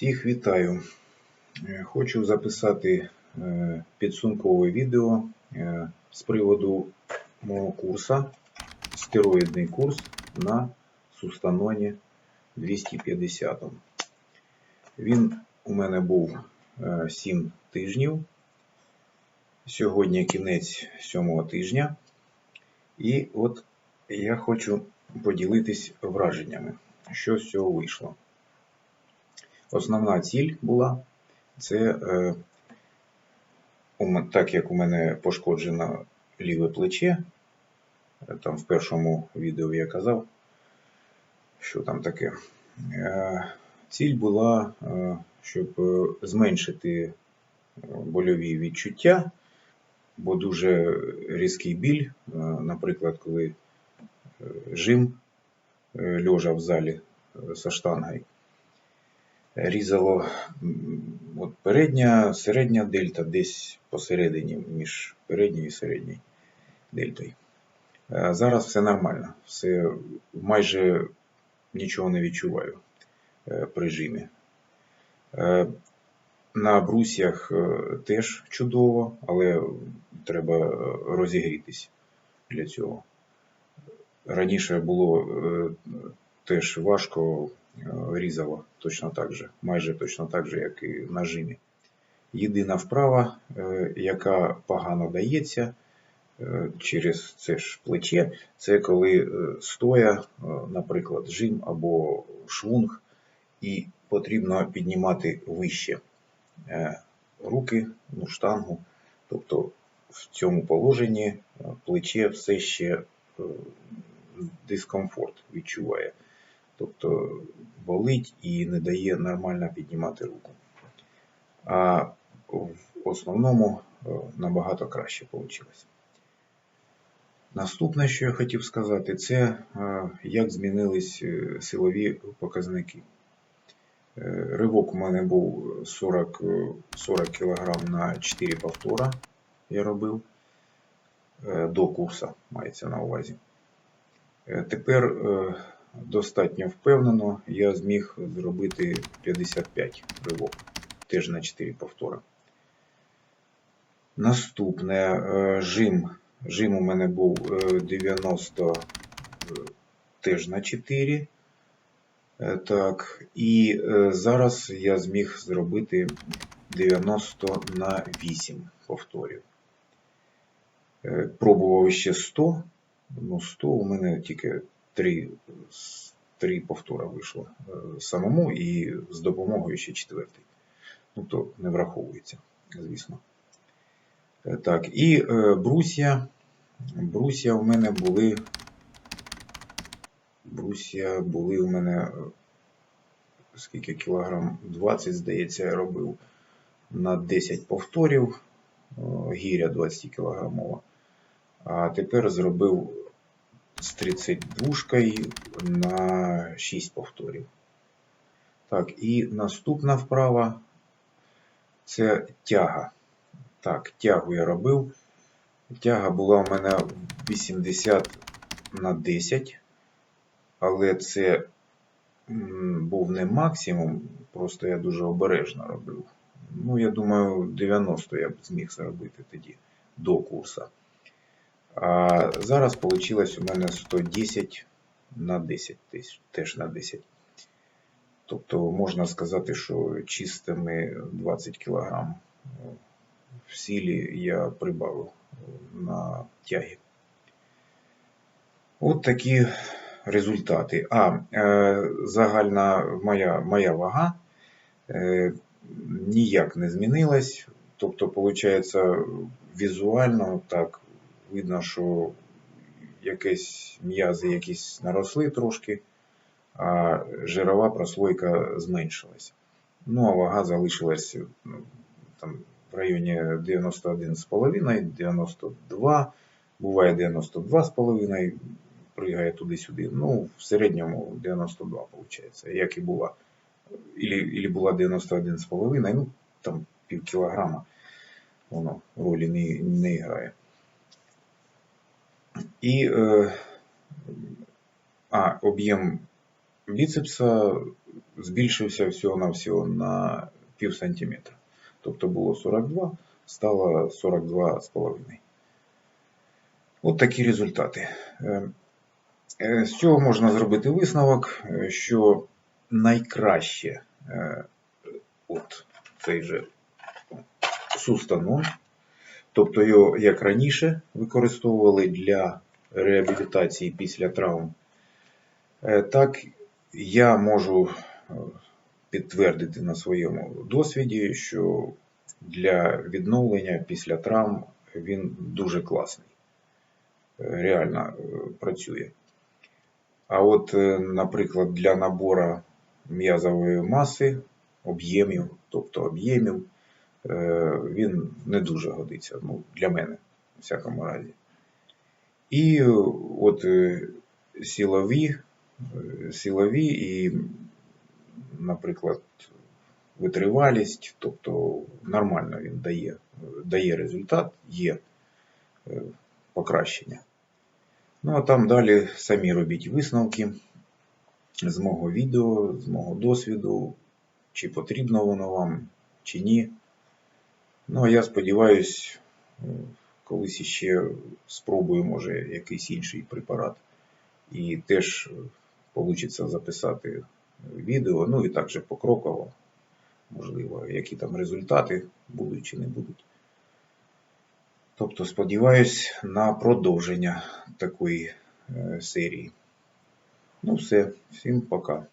Всіх вітаю. Е, Хочу записати е, підсумкове відео е, з приводу мого курсу, стероїдний курс на Сустаноні 250. Він у мене був 7 тижнів. Сьогодні кінець 7 тижня. І от я хочу поділитись враженнями, що з цього вийшло. Основна ціль була це, е, так як у мене пошкоджено ліве плече, е, там в першому відео я казав, що там таке. Е, Ціль була, щоб зменшити больові відчуття, бо дуже різкий біль, наприклад, коли жим лежа в залі со штангою різало от передня, середня дельта десь посередині між передньою і середньою дельтою. Е, Зараз все нормально, все майже нічого не відчуваю е, при жимі. Е, На брусьях е, теж чудово, але треба розігрітись для цього. Раніше було теж важко різало точно так же, майже точно так же, як і на жимі. Єдина вправа, е, яка погано дається е, через це ж плече, це коли е, стоя, е, наприклад, жим або швунг, і потрібно піднімати вище е, руки, ну, штангу. Тобто в цьому положенні е, плече все ще е, дискомфорт відчуває. Тобто болить і не дає нормально піднімати руку. А в основному е, набагато краще вийшло. Наступне, що я хотів сказати, це е, як змінились е, силові показники. Ривок у мене був 40, е, 40 кг на 4 повтора. Я робив до курсу, мається на увазі. Тепер достатньо впевнено я зміг зробити 55 ривок, теж на 4 повтора. Наступне е, жим. Жим у мене був е, 90 е, теж на 4. Е, Так, і е, зараз я зміг зробити 90 на 8 повторів. Е, Пробував ще 100, ну 100 у мене тільки 3, 3 повтора вийшло е, самому і з допомогою ще четвертий. Ну, то не враховується, звісно. Е, Так, і е, брусья. Брусья у мене були. Брусья були у мене скільки кілограм? 20, здається, я робив на 10 повторів. Гіря 20 кілограмова. А тепер зробив з 32 на 6 повторів. Так, і наступна вправа це тяга. Так, тягу я робив. Тяга була у мене 80 на 10, але це був не максимум, просто я дуже обережно робив. Ну, я думаю, 90 я б зміг зробити тоді до курсу. А зараз вийшло у мене 110 на 10, теж- на 10. Тобто можна сказати, що чистими 20 кг в силі я прибавив на тягі. От такі результати. А, е, загальна моя, моя вага е, ніяк не змінилась. Тобто, виходить, візуально так видно, що якісь м'язи якісь наросли трошки, а жирова прослойка зменшилась. Ну, а вага залишилась ну, там, в районі 91,5, 92, буває 92,5, пригає туди-сюди. Ну, в середньому 92, виходить, як і була. Ілі була 91,5, ну, там пів кілограма, воно ролі не, не грає. І е, а, об'єм біцепса збільшився всього-навсього на пів сантиметра. Тобто було 42, стало 42,5. От такі результати. Е, е, З цього можна зробити висновок, е, що найкраще от цей же сустанон, тобто його як раніше використовували для реабілітації після травм, е, так я можу е, підтвердити на своєму досвіді, що для відновлення після травм він дуже класний. Е, Реально працює. А от, наприклад, для набору м'язової маси, об'ємів, тобто об'ємів, він не дуже годиться. Ну, для мене, в всякому разі. І е, от е, силові, е, силові і, наприклад, витривалість, тобто нормально він дає, дає результат, є покращення. Ну а там далі самі робіть висновки з мого відео, з мого досвіду, чи потрібно воно вам, чи ні. Ну, а я сподіваюсь, колись іще спробую, може, якийсь інший препарат. І теж вийде записати відео, ну і також покроково, можливо, які там результати будуть чи не будуть. Тобто сподіваюсь на продовження такої е, серії. Ну все, всім пока.